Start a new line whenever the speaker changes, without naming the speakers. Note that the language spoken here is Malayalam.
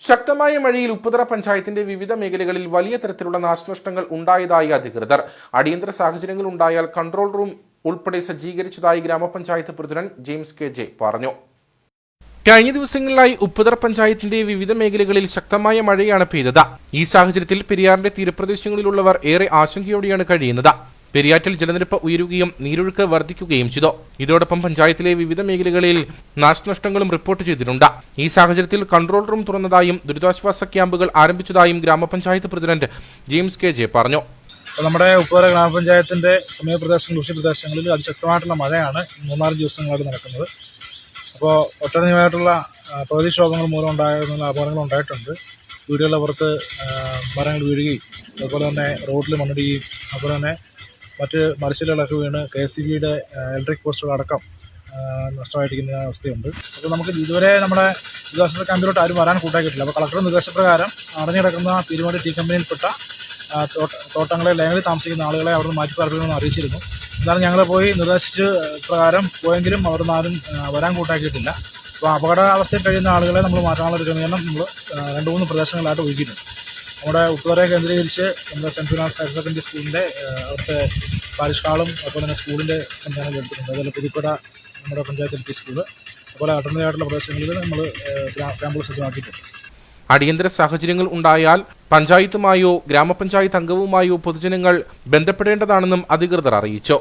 ശക്തമായ മഴയിൽ ഉപ്പുതറ പഞ്ചായത്തിന്റെ വിവിധ മേഖലകളിൽ വലിയ തരത്തിലുള്ള നാശനഷ്ടങ്ങൾ ഉണ്ടായതായി അധികൃതർ. അടിയന്തര സാഹചര്യങ്ങൾ ഉണ്ടായാൽ കൺട്രോൾ റൂം ഉൾപ്പെടെ സജ്ജീകരിച്ചതായി ഗ്രാമപഞ്ചായത്ത് പ്രസിഡന്റ് ജെയിംസ് കെ ജെ പറഞ്ഞു. കഴിഞ്ഞ ദിവസങ്ങളിലായി ഉപ്പുതറ പഞ്ചായത്തിന്റെ വിവിധ മേഖലകളിൽ ശക്തമായ മഴയാണ് പെയ്തത്. ഈ സാഹചര്യത്തിൽ പെരിയാറിന്റെ തീരപ്രദേശങ്ങളിലുള്ളവർ ഏറെ ആശങ്കയോടെയാണ് കഴിയുന്നത്. പെരിയാറ്റിൽ ജലനിരപ്പ് ഉയരുകയും നീരൊഴുക്ക് വർദ്ധിക്കുകയും ചെയ്തു. ഇതോടൊപ്പം പഞ്ചായത്തിലെ വിവിധ മേഖലകളിൽ നാശനഷ്ടങ്ങളും റിപ്പോർട്ട് ചെയ്തിട്ടുണ്ട്. ഈ സാഹചര്യത്തിൽ കൺട്രോൾ റൂം തുറന്നതായും ദുരിതാശ്വാസ ക്യാമ്പുകൾ ആരംഭിച്ചതായും ഗ്രാമപഞ്ചായത്ത് പ്രസിഡന്റ് ജെയിംസ് കെ ജെ പറഞ്ഞു.
നമ്മുടെ ഉപ്പുവര ഗ്രാമപഞ്ചായത്തിന്റെ സമീപപ്രദേശങ്ങൾ ഉച്ചപ്രദേശങ്ങളിൽ പ്രദേശങ്ങളിൽ അതിശക്തമായിട്ടുള്ള മഴയാണ് മൂന്നാൽ ദിവസങ്ങളായിട്ട് നടക്കുന്നത്. അപ്പോൾ ഒട്ടനവധിയായിട്ടുള്ള പ്രകൃതിക്ഷോഭങ്ങൾ മൂലം ഉണ്ടായിരുന്ന അപകടങ്ങൾ ഉണ്ടായിട്ടുണ്ട്. വീടുകളുടെ പുറത്ത് മരങ്ങൾ വീഴുകയും അതുപോലെ തന്നെ റോഡിൽ മണ്ണിടുകയും അതുപോലെ തന്നെ മറ്റ് മരശിലകളൊക്കെ വീണ് കെ സി ബിയുടെ ഇലക്ട്രിക് പോസ്റ്റുകളടക്കം അടക്കം നഷ്ടമായിരിക്കുന്ന അവസ്ഥയുണ്ട്. അപ്പോൾ നമുക്ക് ഇതുവരെ നമ്മുടെ ദുരിതാശ്വാസ ക്യാമ്പിലോട്ട് ആരും വരാൻ കൂട്ടാക്കിയിട്ടില്ല. അപ്പോൾ കളക്ടർ നിർദ്ദേശപ്രകാരം അടഞ്ഞു കിടക്കുന്ന തിരുവണ്ടി ടീ കമ്പനിയിൽപ്പെട്ട തോട്ടങ്ങളെ ലയങ്ങളിൽ താമസിക്കുന്ന ആളുകളെ അവിടെ നിന്ന് മാറ്റി പറഞ്ഞു അറിയിച്ചിരുന്നു. എന്നാലും ഞങ്ങൾ പോയി നിർദ്ദേശിച്ച് പ്രകാരം പോയെങ്കിലും അവിടെ ആരും വരാൻ കൂട്ടാക്കിയിട്ടില്ല. അപ്പോൾ അപകടാവസ്ഥയിൽ കഴിയുന്ന ആളുകളെ നമ്മൾ മാറ്റാനുള്ള ഒരു ക്രമീകരണം നമ്മൾ രണ്ട് മൂന്ന് പ്രദേശങ്ങളിലായിട്ട് ഒരുക്കിയിട്ടുണ്ട് നമ്മുടെ ഉപ്പുതറയെ കേന്ദ്രീകരിച്ച് നമ്മുടെ സെന്റ് ഫിനാൻസ് ഹയർ സെക്കൻഡറി സ്കൂളിന്റെ അവിടുത്തെ പാരിഷ് ഹാളും അതുപോലെ തന്നെ സ്കൂളിന്റെ സംവിധാനം എടുത്തിട്ടുണ്ട് അതുപോലെ പുതുക്കട നമ്മുടെ പഞ്ചായത്ത് എൽ പി സ്കൂൾ അതുപോലെ അടർന്നതായിട്ടുള്ള പ്രദേശങ്ങളിൽ നമ്മൾ ക്യാമ്പുകൾ സജ്ജമാക്കിയിട്ടുണ്ട്.
അടിയന്തര സാഹചര്യങ്ങൾ ഉണ്ടായാൽ പഞ്ചായത്തുമായോ ഗ്രാമപഞ്ചായത്ത് അംഗവുമായോ പൊതുജനങ്ങൾ ബന്ധപ്പെടേണ്ടതാണെന്നും അധികൃതർ അറിയിച്ചു.